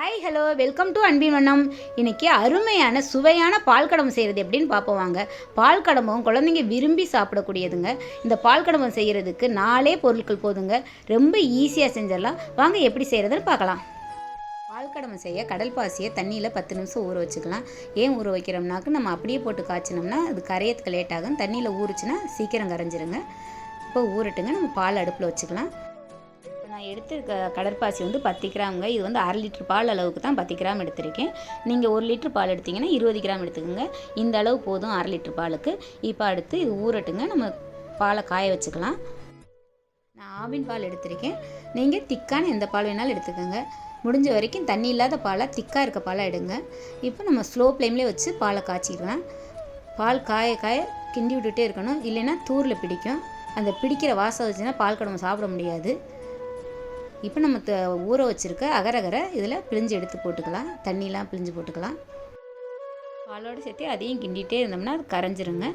Hi hello welcome to அன்பின் வண்ணம் இன்னைக்கு அருமையான சுவையான பால் கடம்பு செய்கிறது எப்படின்னு பார்ப்போம் வாங்க. பால் கடம்பும் குழந்தைங்க விரும்பி சாப்பிடக்கூடியதுங்க. இந்த பால் கடம்பம் செய்கிறதுக்கு நாலே பொருட்கள் போதுங்க. ரொம்ப ஈஸியாக செஞ்சிடலாம். வாங்க எப்படி செய்கிறதுன்னு பார்க்கலாம். பால் கடம்பு செய்ய கடல் பாசியை தண்ணியில் பத்து நிமிஷம் ஊற வச்சுக்கலாம். ஏன் ஊற வைக்கிறோம்னாக்கு நம்ம அப்படியே போட்டு காய்ச்சினோம்னா அது கரையத்துக்கு லேட் ஆகும். தண்ணியில் ஊறுச்சுன்னா சீக்கிரம் கரைஞ்சிருங்க. இப்போ ஊறட்டுங்க. நம்ம பால் அடுப்பில் வச்சுக்கலாம். நான் எடுத்திருக்க கடற்பாசி வந்து பத்து கிராமுங்க. இது வந்து அரை லிட்டர் பால் அளவுக்கு தான் பத்து கிராம் எடுத்திருக்கேன். நீங்கள் ஒரு லிட்டர் பால் எடுத்தீங்கன்னா இருபது கிராம் எடுத்துக்கோங்க. இந்த அளவு போதும் அரை லிட்டர் பாலுக்கு. இப்போ அடுத்து இது ஊறட்டுங்க. நம்ம பாலை காய வச்சுக்கலாம். நான் ஆவின் பால் எடுத்திருக்கேன். நீங்கள் திக்கான எந்த பால் வேணாலும் எடுத்துக்கோங்க. முடிஞ்ச வரைக்கும் தண்ணி இல்லாத பாலை திக்காக இருக்க பாலை எடுங்க. இப்போ நம்ம ஸ்லோ ஃப்ளேம்லேயே வச்சு பாலை காய்ச்சிக்கலாம். பால் காய காய கிண்டி விட்டுட்டே இருக்கணும். இல்லைன்னா தூரில் பிடிக்கும். அந்த பிடிக்கிற வாசம் வச்சுன்னா பால் கடமை சாப்பிட முடியாது. இப்போ நம்ம த- ஊற வச்சுருக்க அகரகரை இதில் பிழிஞ்சு எடுத்து போட்டுக்கலாம். தண்ணிலாம் பிழிஞ்சு போட்டுக்கலாம். பாலோடு சேர்த்து அதையும் கிண்டிகிட்டே இருந்தோம்னா அது கரைஞ்சிருங்க.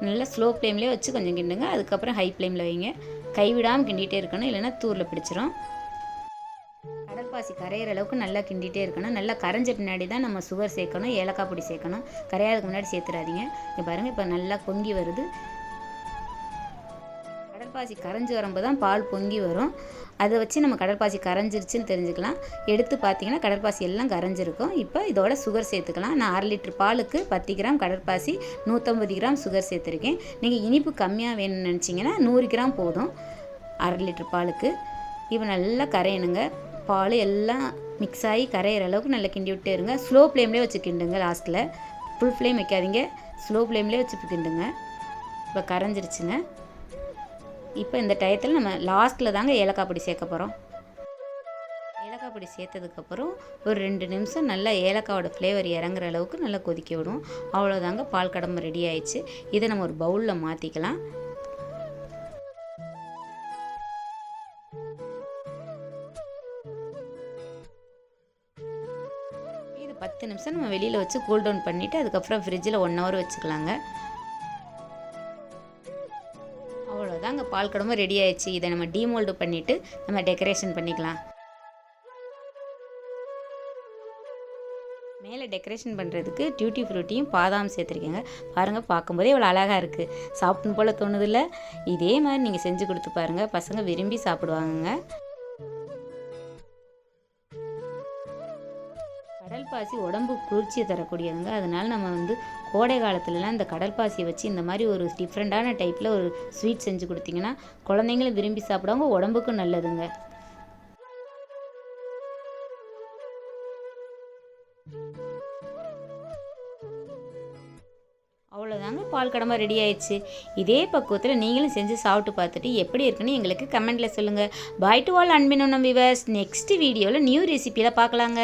நல்லா ஸ்லோ ஃப்ளேம்லேயே வச்சு கொஞ்சம் கிண்டுங்க. அதுக்கப்புறம் ஹை ஃப்ளேமில் வைங்க. கைவிடாமல் கிண்டிகிட்டே இருக்கணும். இல்லைன்னா தூரில் பிடிச்சிரும். கடற்பாசி கரையிற அளவுக்கு நல்லா கிண்டிகிட்டே இருக்கணும். நல்லா கரைஞ்ச பின்னாடி தான் நம்ம சுகர் சேர்க்கணும். ஏலக்காய் பொடி சேர்க்கணும். கரையாதுக்கு முன்னாடி சேர்த்துறாதீங்க. இங்கே பாருங்கள் இப்போ நல்லா பொங்கி வருது. கடற்பாசி கரைஞ்சி வரும்போது தான் பால் பொங்கி வரும். அதை வச்சு நம்ம கடற்பாசி கரைஞ்சிருச்சுன்னு தெரிஞ்சுக்கலாம். எடுத்து பார்த்தீங்கன்னா கடற்பாசி எல்லாம் கரைஞ்சிருக்கும். இப்போ இதோட சுகர் சேர்த்துக்கலாம். நான் அரை லிட்டர் பாலுக்கு பத்து கிராம் கடற்பாசி நூற்றம்பது கிராம் சுகர் சேர்த்துருக்கேன். நீங்கள் இனிப்பு கம்மியாக வேணும்னு நினச்சிங்கன்னா நூறு கிராம் போதும். அரை லிட்டர் பாலுக்கு. இப்போ நல்லா கரையணுங்க. பால் எல்லாம் மிக்ஸ் ஆகி கரையிற அளவுக்கு நல்லா கிண்டி விட்டே இருங்க. ஸ்லோ ஃப்ளேம்லேயே வச்சு கிண்டுங்க லாஸ்ட்டில் ஃபுல் ஃப்ளேம் வைக்காதீங்க. ஸ்லோ ஃப்ளேம்லேயே வச்சு கிண்டுங்க. இப்போ கரைஞ்சிருச்சுங்க. இப்போ இந்த டயத்தில் நம்ம லாஸ்ட்டில் தாங்க ஏலக்காய் பொடி சேர்க்க போகிறோம் ஏலக்காய் பொடி சேர்த்ததுக்கப்புறம் ஒரு ரெண்டு நிமிஷம் நல்லா ஏலக்காயோட ஃப்ளேவர் இறங்குற அளவுக்கு நல்லா கொதிக்க விடும். அவ்வளோதாங்க பால் கடம்பு ரெடி ஆயிடுச்சு. இதை நம்ம ஒரு பவுலில் மாற்றிக்கலாம் இது பத்து நிமிஷம் நம்ம வெளியில் வச்சு கூல் டவுன் பண்ணிவிட்டு அதுக்கப்புறம் ஃப்ரிட்ஜில் ஒன் ஹவர் வச்சுக்கலாங்க. தாங்க பால் குடமும் ரெடி ஆயிடுச்சு. இதை நம்ம டீமோல்டு பண்ணிவிட்டு நம்ம டெக்கரேஷன் பண்ணிக்கலாம். மேலே டெக்கரேஷன் பண்ணுறதுக்கு டியூட்டி ஃப்ரூட்டியும் பாதாம் சேர்த்துருக்கேங்க. பாருங்கள் பார்க்கும்போதே இவ்வளோ அழகாக இருக்குது சாப்பிடணும் போல் தோணுதில்ல? இதே மாதிரி நீங்கள் செஞ்சு கொடுத்து பாருங்கள் பசங்க விரும்பி சாப்பிடுவாங்கங்க. கடல் பாசி உடம்பு குளிர்ச்சியை தரக்கூடியதுங்க. அதனால் நம்ம வந்து கோடை காலத்துலலாம் இந்த கடல் பாசியை வச்சு இந்த மாதிரி ஒரு டிஃப்ரெண்ட்டான டைப்பில் ஒரு ஸ்வீட் செஞ்சு கொடுத்தீங்கன்னா குழந்தைங்களும் விரும்பி சாப்பிடுவாங்க உடம்புக்கும் நல்லதுங்க. அவ்வளோதாங்க பால் கடமை ரெடி ஆயிடுச்சு. இதே பக்குவத்தில் நீங்களும் செஞ்சு சாப்பிட்டு பார்த்துட்டு எப்படி இருக்குன்னு எங்களுக்கு கமெண்ட்டில் சொல்லுங்கள் பாய் டு ஆல் அன்பின் நம் விவர்ஸ் நெக்ஸ்ட் வீடியோவில் நியூ ரெசிப்பியில் பார்க்கலாங்க.